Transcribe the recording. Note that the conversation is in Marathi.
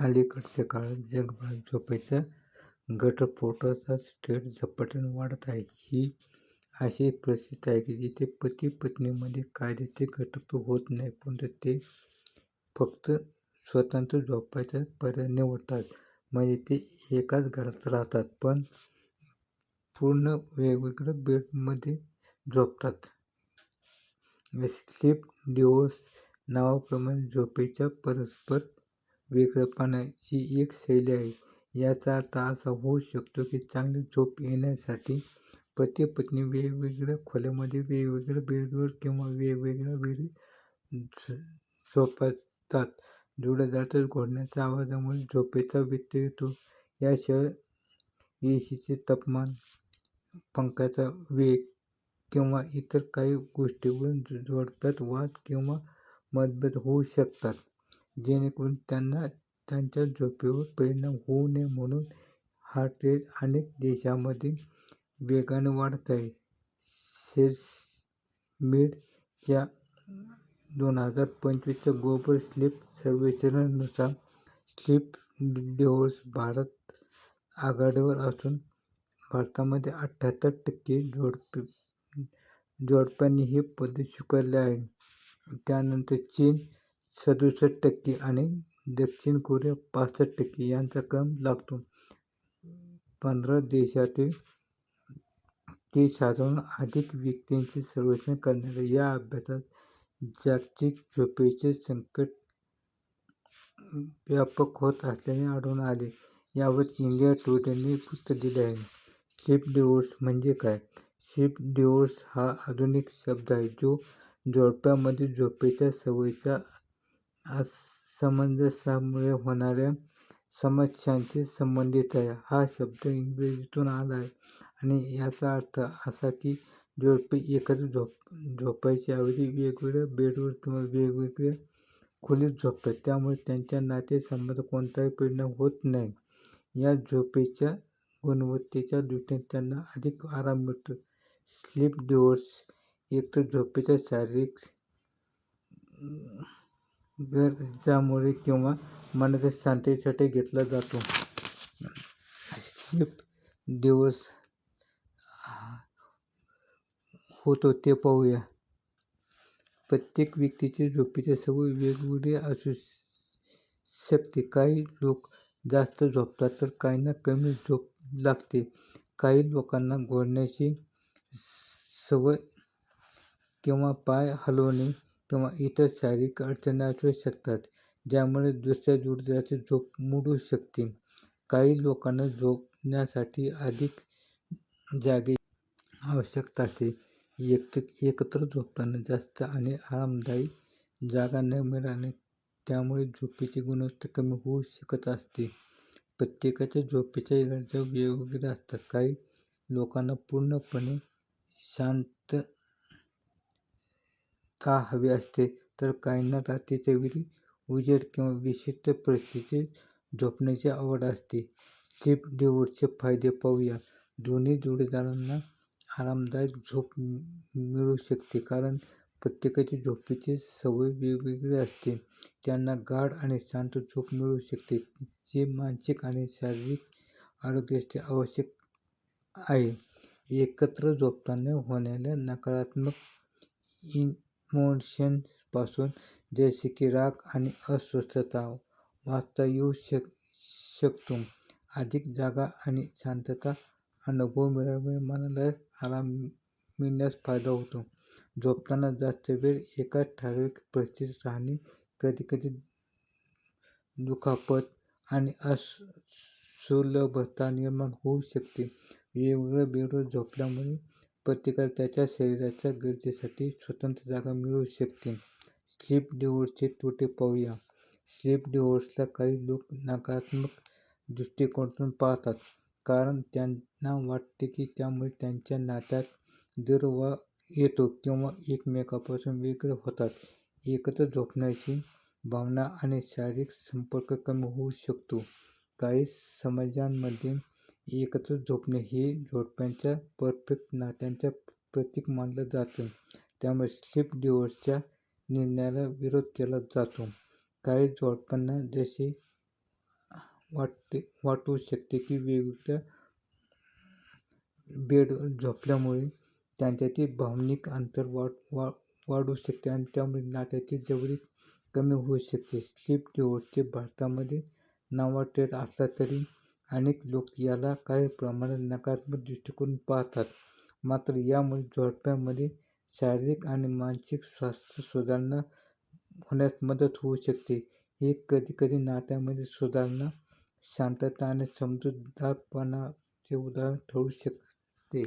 अलीकडच्या काळात जगभरात झोपेच्या घटस्फोटाचा स्टेट झपाट्याने वाढत आहे. ही अशी परिस्थिती आहे जिथे पती-पत्नीमध्ये कायदेशीर गटप होत नाही, परंतु ते फक्त स्वतंत्र झोपायचा पर्याय निवडतात. म्हणजे ते एकाच घरात राहतात, पण पूर्ण वेगवेगळ्या बेडमध्ये झोपतात. स्लीप डिवोर्स नावाप्रमाणे झोपेच्या परस्पर वेगळेपणाची एक शैली आहे. याचा अर्थ असा होऊ शकतो की चांगली झोप येण्यासाठी पती-पत्नी वेगवेगळ्या खोल्यांमध्ये, वेगवेगळ्या बेडवर किंवा वेगवेगळ्या वेळी झोपतात. जोडीदाराच्या घोडण्याच्या आवाजामुळे झोपेचा व्यत्यय येतो. याशिवाय एसीचे तापमान, पंख्याचा वेग किंवा इतर काही गोष्टींवरून जोडप्यात वाद किंवा मतभेद होऊ शकतात. जेणेकरून त्यांना त्यांच्या झोपेवर परिणाम होऊ नये म्हणून हा रेट अनेक देशांमध्ये वेगाने वाढत आहे. सेल्समेड मेडच्या दोन हजार पंचवीसच्या ग्लोबल स्लीप सर्वेक्षणानुसार स्लीप डिवोर्स भारत आघाडीवर असून भारतामध्ये अठ्ठ्याहत्तर टक्के जोडपे जोडप्यांनी ही पद स्वीकारले आहे. त्यानंतर चीन सदुसष्ट टक्के आणि दक्षिण कोरिया पासष्ट टक्के यांचा क्रम लागतो. पंधरा देशातील तीस हजारांहून अधिक व्यक्तींचे सर्वेक्षण करण्यात या अभ्यासात जागतिक झोपेचे संकट व्यापक होत असल्याने आढळून आले. यावर इंडिया टुडेने वृत्त दिले आहे. शिप डिवोर्स म्हणजे काय? शिप डिवोर्स हा आधुनिक शब्द आहे जो जोडप्यामध्ये झोपेच्या सवयीचा असमंजसामुळे होणाऱ्या समस्यांशी संबंधित आहे. हा शब्द इंग्रजीतून आला आहे आणि याचा अर्थ असा की जोडपे एकत्र झोपायच्या ऐवजी वेगवेगळ्या बेडवर किंवा वेगवेगळ्या खोलीत झोपतात. त्यामुळे त्यांच्या नातेसंबंधांवर कोणताही परिणाम होत नाही. या झोपेच्या गुणवत्तेच्या दृष्टीने त्यांना अधिक आराम मिळतो. स्लीप डिवोर्स एकतर झोपेच्या शारीरिक गरजांमुळे किंवा मनाच्या शांतीसाठी घेतला जातो. दिवस डिवोर्स होतो ते पाहूया. प्रत्येक व्यक्तीची झोपेची सवय वेगवेगळी असू शकते. काही लोक जास्त झोपतात तर काहींना कमी झोप लागते. काही लोकांना घोरण्याची सवय किंवा पाय हलवणे किंवा इतर शारीरिक अडचणी असू शकतात, ज्यामुळे दुसऱ्या जोडीदाराची झोप मोडू शकते. काही लोकांना झोपण्यासाठी अधिक जागे आवश्यकता असते. एकत्र झोपताना जास्त आणि आरामदायी जागा न मिळाल्याने त्यामुळे झोपेची गुणवत्ता कमी होऊ शकत असते. प्रत्येकाच्या झोपेच्या गरजा वेगवेगळ्या असतात. काही लोकांना पूर्णपणे शांत का हवी असते तर काहींना रात्रीच्या वेळी उजेड किंवा विशिष्ट परिस्थितीत झोपण्याची आवड असते. स्लीप डिवोर्सचे फायदे पाहूया. दोन्ही जोडीदारांना आरामदायक झोप मिळू शकते कारण प्रत्येकाची झोपेची सवय वेगवेगळी असते. त्यांना गाढ आणि शांत झोप मिळू शकते, जी मानसिक आणि शारीरिक आरोग्यासाठी आवश्यक आहे. एकत्र झोपताना होणाऱ्या नकारात्मक इन इमोशन्सपासून, जसे की राग आणि अस्वस्थता, वाचता येऊ शक शकतो. अधिक जागा आणि शांतता अनुभव मिळाल्यामुळे मनाला आराम मिळण्यास फायदा होतो. झोपताना जास्त वेळ एका ठराविक परिस्थितीत राहणे कधीकधी दुखापत आणि असुलभता निर्माण होऊ शकते. वेगवेगळ्या बेडवर झोपल्यामुळे प्रत्येकाला त्याच्या शरीराच्या गरजेसाठी स्वतंत्र जागा मिळू शकते. स्लीप डिवोर्सचे तोटे पाहूया. स्लीप डिवोर्सला काही लोक नकारात्मक दृष्टिकोनातून पाहतात कारण त्यांना वाटते की त्यामुळे त्यांच्या नात्यात दुर्वा येतो किंवा एकमेकापासून वेगळे होतात. एकत्र झोपण्याची भावना आणि शारीरिक संपर्क कमी होऊ शकतो. काही समाजांमध्ये एकत्र झोपणे हे जोडप्यांच्या परफेक्ट नात्याचे प्रतीक मानलं जातं. त्यामुळे स्लीप डिवोर्सच्या निर्णयाला विरोध केला जातो. काही जोडप्यांना जसे वाटते वाटू शकते की वेगवेगळ्या बेड झोपल्यामुळे त्यांच्यातील भावनिक अंतर वाढ वा वाढू शकते आणि त्यामुळे नात्याची जवळीक कमी होऊ शकते स्लीप डिवोर्सचे भारतामध्ये नावाटेड असला तरी अनेक लोक याला काही प्रमाणात नकारात्मक दृष्टिकोन पाहतात. मात्र यामुळे झोडप्यामध्ये शारीरिक आणि मानसिक स्वास्थ्य सुधारणा होण्यास मदत होऊ शकते. हे कधीकधी नात्यामध्ये सुधारणा शांतता आणि समजूतदारपणाचे उदाहरण ठरू शकते.